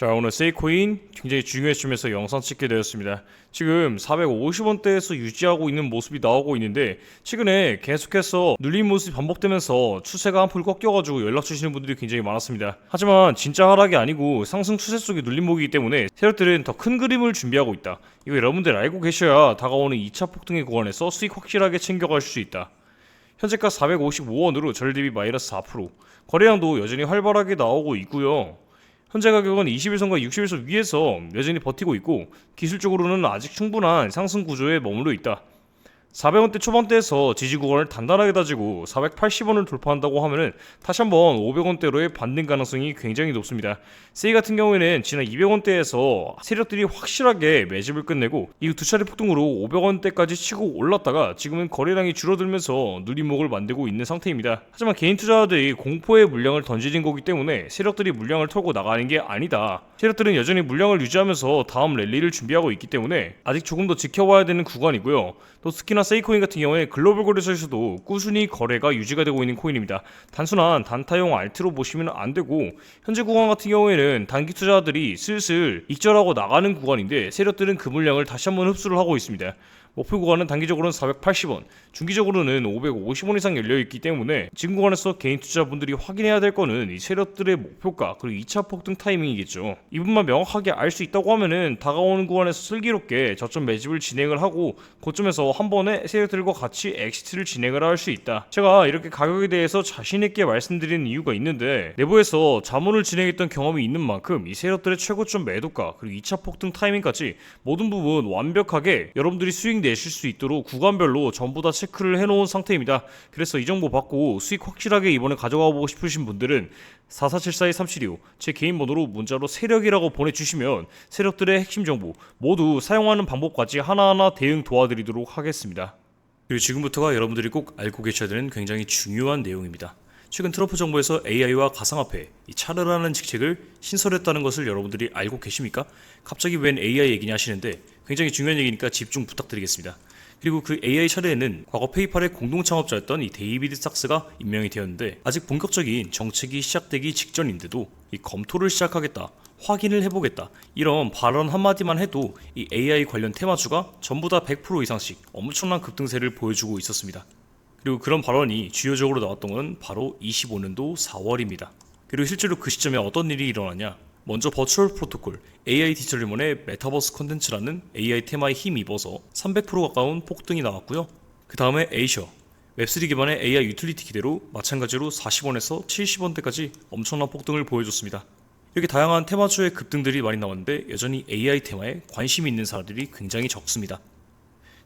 자 오늘 세이코인 굉장히 중요한 시점에서 영상 찍게 되었습니다. 지금 450원대에서 유지하고 있는 모습이 나오고 있는데 최근에 계속해서 눌린 모습이 반복되면서 추세가 한풀 꺾여가지고 연락 주시는 분들이 굉장히 많았습니다. 하지만 진짜 하락이 아니고 상승 추세 속의 눌림목이기 때문에 세력들은 더 큰 그림을 준비하고 있다. 이거 여러분들 알고 계셔야 다가오는 2차 폭등의 구간에서 수익 확실하게 챙겨갈 수 있다. 현재가 455원으로 절 대비 마이너스 4% 거래량도 여전히 활발하게 나오고 있고요. 현재 가격은 21선과 61선 위에서 여전히 버티고 있고 기술적으로는 아직 충분한 상승 구조에 머물러 있다. 400원대 초반대에서 지지 구간을 단단하게 다지고 480원을 돌파한다고 하면은 다시 한번 500원대로의 반등 가능성이 굉장히 높습니다. 세이 같은 경우에는 지난 200원대에서 세력들이 확실하게 매집을 끝내고 이후 두 차례 폭등으로 500원대까지 치고 올랐다가 지금은 거래량이 줄어들면서 누림목을 만들고 있는 상태입니다. 하지만 개인 투자자들이 공포의 물량을 던지는 거기 때문에 세력들이 물량을 털고 나가는 게 아니다. 세력들은 여전히 물량을 유지하면서 다음 랠리를 준비하고 있기 때문에 아직 조금 더 지켜봐야 되는 구간이고요. 또 특히나 세이코인 같은 경우에 글로벌 거래소에서도 꾸준히 거래가 유지가 되고 있는 코인입니다. 단순한 단타용 알트로 보시면 안 되고 현재 구간 같은 경우에는 단기 투자자들이 슬슬 익절하고 나가는 구간인데 세력들은 그 물량을 다시 한번 흡수를 하고 있습니다. 목표 구간은 단기적으로는 480원, 중기적으로는 550원 이상 열려 있기 때문에 지금 구간에서 개인 투자분들이 확인해야 될 거는 이 세력들의 목표가 그리고 2차 폭등 타이밍이겠죠. 이분만 명확하게 알 수 있다고 하면은 다가오는 구간에서 슬기롭게 저점 매집을 진행을 하고 고점에서 한 번에 세력들과 같이 엑시트를 진행을 할 수 있다. 제가 이렇게 가격에 대해서 자신 있게 말씀드리는 이유가 있는데 내부에서 자문을 진행했던 경험이 있는 만큼 이 세력들의 최고점 매도가 그리고 2차 폭등 타이밍까지 모든 부분 완벽하게 여러분들이 수익 내실 수 있도록 구간별로 전부 다 체크를 해놓은 상태입니다. 그래서 이 정보 받고 수익 확실하게 이번에 가져가 보고 싶으신 분들은 4474-2375제 개인 번호로 문자로 세력이라고 보내주시면 세력들의 핵심 정보 모두 사용하는 방법까지 하나하나 대응 도와드리도록 하겠습니다. 그리고 지금부터가 여러분들이 꼭 알고 계셔야 되는 굉장히 중요한 내용입니다. 최근 트럼프 정부에서 AI와 가상화폐, 이 차르라는 직책을 신설했다는 것을 여러분들이 알고 계십니까? 갑자기 웬 AI 얘기냐 하시는데 굉장히 중요한 얘기니까 집중 부탁드리겠습니다. 그리고 그 AI 차례에는 과거 페이팔의 공동 창업자였던 이 데이비드 sak스가 임명이 되었는데 아직 본격적인 정책이 시작되기 직전인데도 이 검토를 시작하겠다. 확인을 해보겠다. 이런 발언 한마디만 해도 이 AI 관련 테마주가 전부 다 100% 이상씩 엄청난 급등세를 보여주고 있었습니다. 그리고 그런 발언이 주요적으로 나왔던 건 바로 25년도 4월입니다. 그리고 실제로 그 시점에 어떤 일이 일어나냐? 먼저 버추얼 프로토콜 AI 디지털리몬의 메타버스 컨텐츠라는 AI 테마에 힘입어서 300% 가까운 폭등이 나왔고요. 그 다음에 에이셔 웹3 기반의 AI 유틸리티 기대로 마찬가지로 40원에서 70원대까지 엄청난 폭등을 보여줬습니다. 이렇게 다양한 테마주의 급등들이 많이 나왔는데 여전히 AI 테마에 관심이 있는 사람들이 굉장히 적습니다.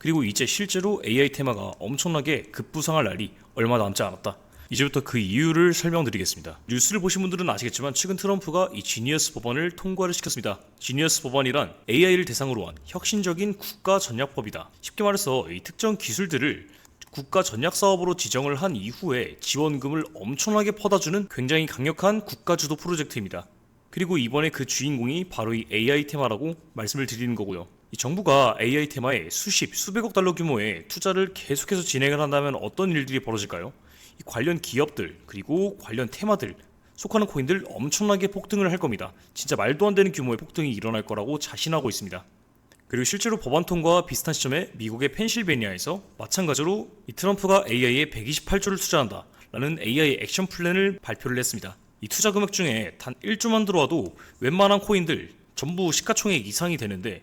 그리고 이제 실제로 AI 테마가 엄청나게 급부상할 날이 얼마 남지 않았다. 이제부터 그 이유를 설명드리겠습니다. 뉴스를 보신 분들은 아시겠지만 최근 트럼프가 이 지니어스 법안을 통과를 시켰습니다. 지니어스 법안이란 AI를 대상으로 한 혁신적인 국가 전략법이다. 쉽게 말해서 이 특정 기술들을 국가 전략 사업으로 지정을 한 이후에 지원금을 엄청나게 퍼다주는 굉장히 강력한 국가 주도 프로젝트입니다. 그리고 이번에 그 주인공이 바로 이 AI 테마라고 말씀을 드리는 거고요. 이 정부가 AI 테마에 수십, 수백억 달러 규모의 투자를 계속해서 진행을 한다면 어떤 일들이 벌어질까요? 이 관련 기업들, 그리고 관련 테마들, 속하는 코인들 엄청나게 폭등을 할 겁니다. 진짜 말도 안 되는 규모의 폭등이 일어날 거라고 자신하고 있습니다. 그리고 실제로 법안 통과와 비슷한 시점에 미국의 펜실베니아에서 마찬가지로 이 트럼프가 AI에 128조를 투자한다 라는 AI 액션 플랜을 발표를 했습니다. 이 투자 금액 중에 단 1조만 들어와도 웬만한 코인들 전부 시가총액 이상이 되는데